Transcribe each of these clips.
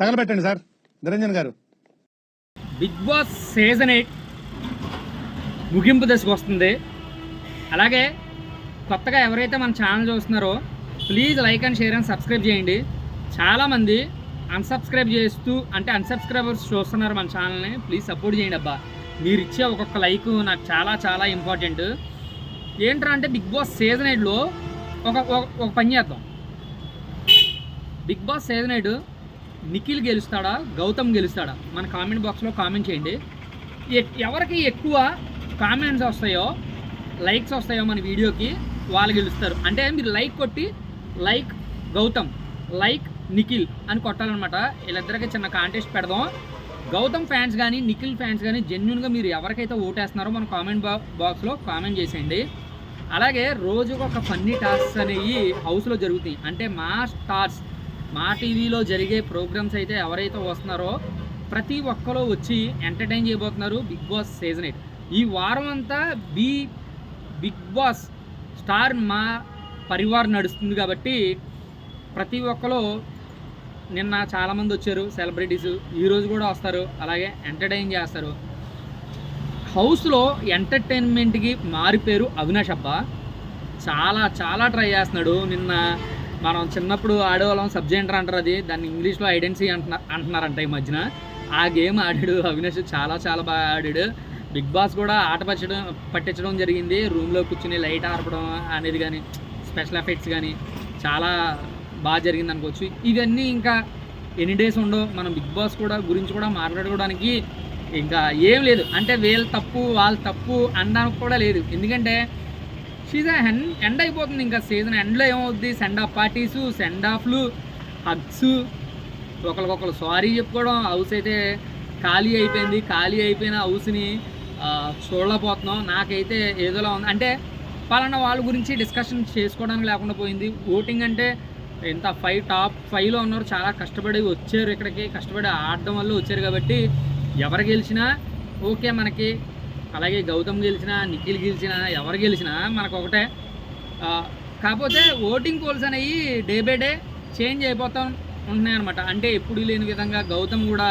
తగలబెట్టండి sir. Niranjan గారు. Big Boss season eight ముగింపు దశకు వస్తుంది. అలాగే కొత్తగా ఎవరైతే మన ఛానల్ చూస్తున్నారో please like and share and subscribe చేయండి. చాలామంది అన్సబ్స్క్రైబ్ చేస్తూ అంటే అన్సబ్స్క్రైబర్స్ చూస్తున్నారు మన ఛానల్ని. ప్లీజ్ సపోర్ట్ చేయండి అబ్బా. మీరు ఇచ్చే ఒక్కొక్క లైక్ నాకు చాలా చాలా ఇంపార్టెంట్. ఏంట్రా అంటే బిగ్ బాస్ సీజన్ ఎయిట్లో ఒక ఒక- ఒక పని చేద్దాం. Big Boss season eight Nikhil గెలుస్తాడా? Gautam గెలుస్తాడా? మన కామెంట్ బాక్స్లో కామెంట్ చేయండి. ఎవరికి ఎక్కువ కామెంట్స్ వస్తాయో లైక్స్ వస్తాయో మన వీడియోకి వాళ్ళు గెలుస్తారు. అంటే మీరు లైక్ కొట్టి లైక్ గౌతమ్ లైక్ నిఖిల్ అని కొట్టాలన్నమాట. వీళ్ళిద్దరికి చిన్న కాంటెస్ట్ పెడదాం. గౌతమ్ ఫ్యాన్స్ కానీ నిఖిల్ ఫ్యాన్స్ కానీ జెన్యున్గా మీరు ఎవరికైతే ఓటేస్తున్నారో మన కామెంట్ బా బాక్స్లో కామెంట్ చేసేయండి. అలాగే రోజుకు ఒక ఫన్నీ టాస్క్స్ అనేవి హౌస్లో జరుగుతాయి. అంటే మా స్టార్స్ మా టీవీలో జరిగే ప్రోగ్రామ్స్ అయితే ఎవరైతే వస్తున్నారో ప్రతి ఒక్కరు వచ్చి ఎంటర్టైన్ చేయబోతున్నారు బిగ్ బాస్ సీజన్ ఎయిట్. ఈ వారం అంతా బీ బిగ్ బాస్ స్టార్ మా పరివార్ నడుస్తుంది కాబట్టి ప్రతి ఒక్కరు నిన్న చాలామంది వచ్చారు సెలబ్రిటీస్ ఈరోజు కూడా వస్తారు అలాగే ఎంటర్టైన్ చేస్తారు. హౌస్లో ఎంటర్టైన్మెంట్కి మారిపోయారు అవినాష్ అబ్బా. చాలా చాలా ట్రై చేస్తున్నాడు. నిన్న మనం చిన్నప్పుడు ఆడేవాళ్ళం సబ్జెంటర్ అంటారు అది. దాన్ని ఇంగ్లీష్లో ఐడెన్సీ అంటున్నారు అంటున్నారంట ఈ మధ్యన. ఆ గేమ్ ఆడాడు అవినాష్ చాలా చాలా బాగా ఆడాడు. బిగ్ బాస్ కూడా ఆట పచ్చడం పట్టించడం జరిగింది. రూమ్లో కూర్చుని లైట్ ఆర్పడం అనేది కానీ స్పెషల్ ఎఫెక్ట్స్ కానీ చాలా బాగా జరిగింది అనుకోవచ్చు. ఇవన్నీ ఇంకా ఎన్ని డేస్ ఉండవు. మనం బిగ్ బాస్ కూడా గురించి కూడా మాట్లాడుకోవడానికి ఇంకా ఏం లేదు. అంటే వీళ్ళ తప్పు వాళ్ళ తప్పు అనడానికి కూడా లేదు. ఎందుకంటే సీజన్ ఎండ్ ఎండ్ అయిపోతుంది ఇంకా సీజన్ ఎండ్లో ఏమవుద్ది? సెండ్ ఆఫ్ పార్టీసు సెండ్ ఆఫ్లు హగ్స్ ఒకరికొకరు సారీ చెప్పుకోవడం హౌస్ అయితే ఖాళీ అయిపోయింది ఖాళీ అయిపోయిన హౌస్ని చూడలేకపోతున్నాం. నాకైతే ఏదోలా ఉంది. అంటే పలానా వాళ్ళ గురించి డిస్కషన్ చేసుకోవడానికి లేకుండా పోయింది. ఓటింగ్ అంటే ఇంత ఫైవ్ టాప్ ఫైవ్లో ఉన్నారు చాలా కష్టపడి వచ్చారు ఇక్కడికి. కష్టపడి ఆడడం వల్ల వచ్చారు కాబట్టి ఎవరు గెలిచినా ఓకే మనకి. అలాగే గౌతమ్ గెలిచినా నిఖిల్ గెలిచినా ఎవరు గెలిచినా మనకు ఒకటే కాకపోతే ఓటింగ్ పోల్స్ అనేవి డే బై డే చేంజ్ అయిపోతూ ఉంటున్నాయి అనమాట అంటే ఎప్పుడు లేని విధంగా గౌతమ్ కూడా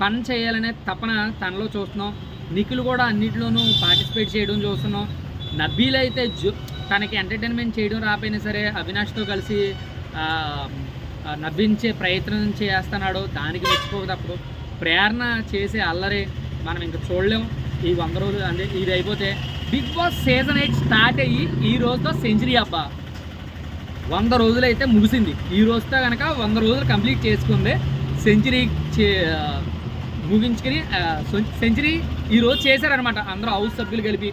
ఫన్ చేయాలనే తపన తనలో చూస్తున్నాం. నిఖిల్ కూడా అన్నిటిలోనూ పార్టిసిపేట్ చేయడం చూస్తున్నాం. నబీల్ అయితే జో తనకి ఎంటర్టైన్మెంట్ చేయడం రాపోయినా సరే అవినాష్తో కలిసి నవ్వించే ప్రయత్నం చేస్తున్నాడు. దానికి మెచ్చుకోక ప్రేరణ చేసే అల్లరి మనం ఇంకా చూడలేం. ఈ వంద రోజులు అంటే ఇది అయిపోతే Bigg Boss season eight start అయ్యి ఈ రోజుతో సెంచరీ అబ్బా. వంద రోజులు అయితే ముగిసింది. ఈ రోజుతో కనుక వంద రోజులు కంప్లీట్ చేసుకుంది. సెంచరీ చే ముగించుకుని సెంచరీ ఈ రోజు చేశారనమాట అందరూ హౌస్ సభ్యులు కలిపి.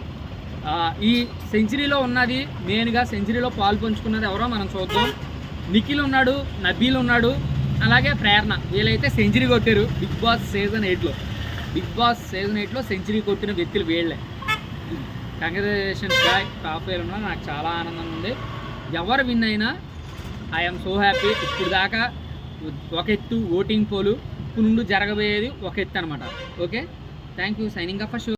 ఈ సెంచరీలో ఉన్నది మెయిన్గా సెంచరీలో పాలు పంచుకున్నది ఎవరో మనం చూద్దాం. నిఖిల్ ఉన్నాడు నబీల్ ఉన్నాడు అలాగే ప్రేరణ. వీళ్ళైతే సెంచరీ కొట్టారు బిగ్ బాస్ సీజన్ ఎయిట్లో. బిగ్ బాస్ సీజన్ ఎయిట్లో సెంచరీ కొట్టిన వ్యక్తులు వీళ్ళే. కంగ్రాచులేషన్స్ బాయ్ టాప్ ఫైవ్ నాకు చాలా ఆనందంగా ఉంది. ఎవరు విన్ అయినా ఐఎమ్ సో హ్యాపీ ఇప్పుడు దాకా ఒక ఎత్తు ఓటింగ్ పోలు ఇప్పుడు నుండి జరగబోయేది ఒక ఎత్తు అనమాట okay thank you signing up for shoe